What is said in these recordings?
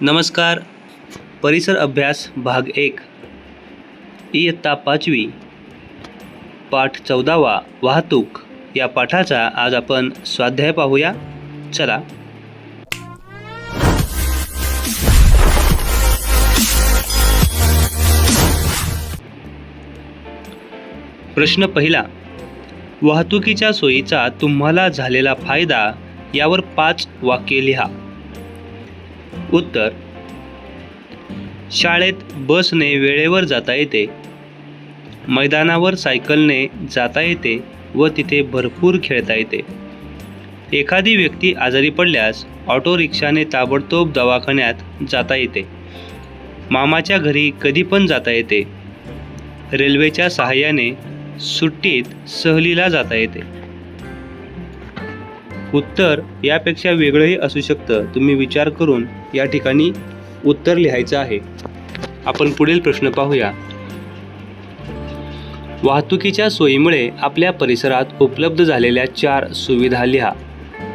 नमस्कार. परिसर अभ्यास भाग एक. इयत्ता पाचवी. पाठ चौदावा वाहतूक. या पाठाचा आज आपण स्वाध्याय पाहूया. चला. प्रश्न पहिला. वाहतुकीच्या सोयीचा तुम्हाला झालेला फायदा यावर पाच वाक्ये लिहा. उत्तर शाळेत बसने वेळेवर जाता येते मैदानावर सायकलने जाता येते व तिथे भरपूर खेळता येते. एखादी व्यक्ती आजारी पडल्यास ऑटो रिक्षाने ताबडतोब दवाखान्यात जाता येते. मामाच्या घरी कधी पण जाता येते. रेल्वेच्या सहाय्याने सुट्टीत सहलीला जाता येते. उत्तर यापेक्षा वेगळंही असू शकतं. तुम्ही विचार करून या ठिकाणी उत्तर लिहायचं आहे. आपण पुढील प्रश्न पाहूया. वाहतुकीच्या सोयीमुळे आपल्या परिसरात उपलब्ध झालेल्या चार सुविधा लिहा.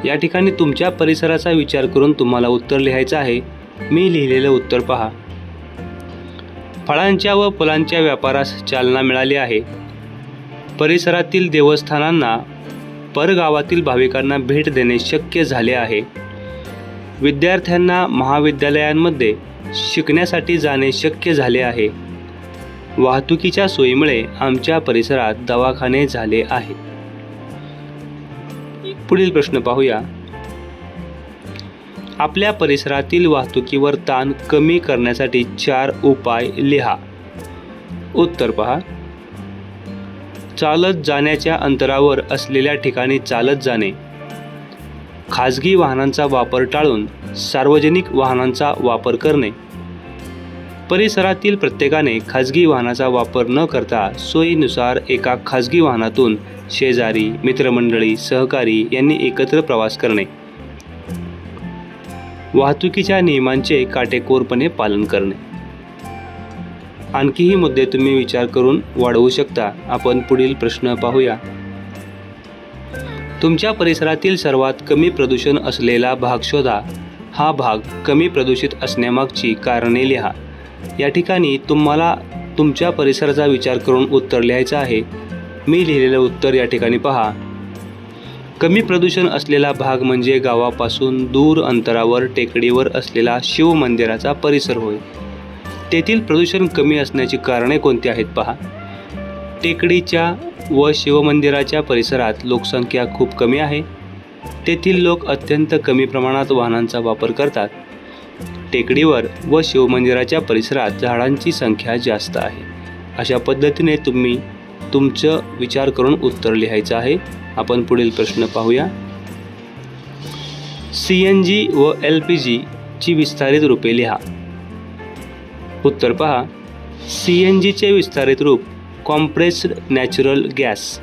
या ठिकाणी तुमच्या परिसराचा विचार करून तुम्हाला उत्तर लिहायचं आहे. मी लिहिलेलं उत्तर पहा. फळांच्या व फुलांच्या व्यापारास चालना मिळाली आहे. परिसरातील देवस्थानांना परगावातील भाविकांना भेट देणे शक्य झाले आहे. विद्यार्थ्यांना महाविद्यालयांमध्ये शिकण्यासाठी जाणे शक्य झाले आहे. वाहतुकीच्या सोयीमुळे आमच्या परिसरात दवाखाने झाले आहे पुढील प्रश्न पाहूया. आपल्या परिसरातील वाहतुकीवर ताण कमी करण्यासाठी चार उपाय लिहा. उत्तर पहा. चालत जाण्याच्या अंतरावर असलेल्या ठिकाणी चालत जाणे. खाजगी वाहनांचा वापर टाळून सार्वजनिक वाहनांचा वापर करणे. परिसरातील प्रत्येकाने खाजगी वाहनाचा वापर न करता सोयीनुसार एका खाजगी वाहनातून शेजारी मित्रमंडळी सहकारी यांनी एकत्र प्रवास करणे. वाहतुकीच्या नियमांचे काटेकोरपणे पालन करणे. आणखीही मुद्दे तुम्ही विचार करून वाढवू शकता. आपण पुढील प्रश्न पाहूया. तुमच्या परिसरातील सर्वात कमी प्रदूषण असलेला भाग शोधा. हा भाग कमी प्रदूषित असण्यामागची कारणे लिहा. या ठिकाणी तुम्हाला तुमच्या परिसराचा विचार करून उत्तर लिहायचं आहे. मी लिहिलेलं उत्तर या ठिकाणी पहा. कमी प्रदूषण असलेला भाग म्हणजे गावापासून दूर अंतरावर टेकडीवर असलेला शिव मंदिराचा परिसर होय. तेथील प्रदूषण कमी असण्याची कारणे कोणती आहेत पहा. टेकडीच्या व शिवमंदिराच्या परिसरात लोकसंख्या खूप कमी आहे. तेथील लोक अत्यंत कमी प्रमाणात वाहनांचा वापर करतात. टेकडीवर व शिवमंदिराच्या परिसरात झाडांची संख्या जास्त आहे. अशा पद्धतीने तुम्ही तुमचं विचार करून उत्तर लिहायचं आहे. आपण पुढील प्रश्न पाहूया. सी एन जी व एल पी जीची विस्तारित रूपे लिहा. उत्तर पहा. सी एन जीचे विस्तारित रूप compressed natural gas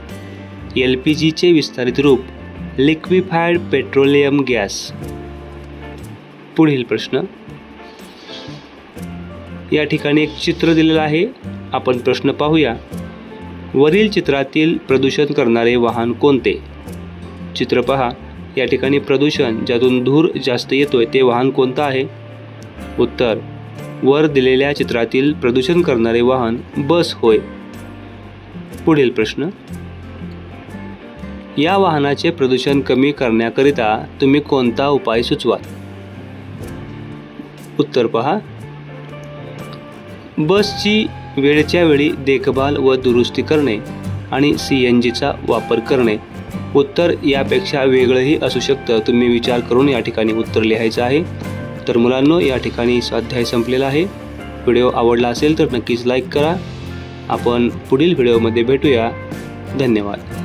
L P जीचे विस्तारित रूप लिक्विफाईड पेट्रोलियम गॅस पुढील प्रश्न. या ठिकाणी एक चित्र दिलेलं आहे. आपण प्रश्न पाहूया. वरील चित्रातील प्रदूषण करणारे वाहन कोणते? चित्र पहा. या ठिकाणी प्रदूषण ज्यातून धूर जास्त येतोय ते वाहन कोणतं आहे? उत्तर. वर दिलेल्या चित्रातील प्रदूषण करणारे वाहन बस होय. पुढील प्रश्न. या वाहनाचे प्रदूषण कमी करण्याकरिता तुम्ही कोणता उपाय सुचवाल? उत्तर पहा. बसची वेळच्या वेळी देखभाल व दुरुस्ती करणे आणि सी एन जीचा वापर करणे. उत्तर यापेक्षा वेगळंही असू शकतं. तुम्ही विचार करून या ठिकाणी उत्तर लिहायचं आहे. तर मुलांनो या ठिकाणी स्वाध्याय संपलेला आहे. व्हिडिओ आवडला असेल तर नक्कीच लाईक करा. आपण पुढील व्हिडिओमध्ये भेटूया. धन्यवाद.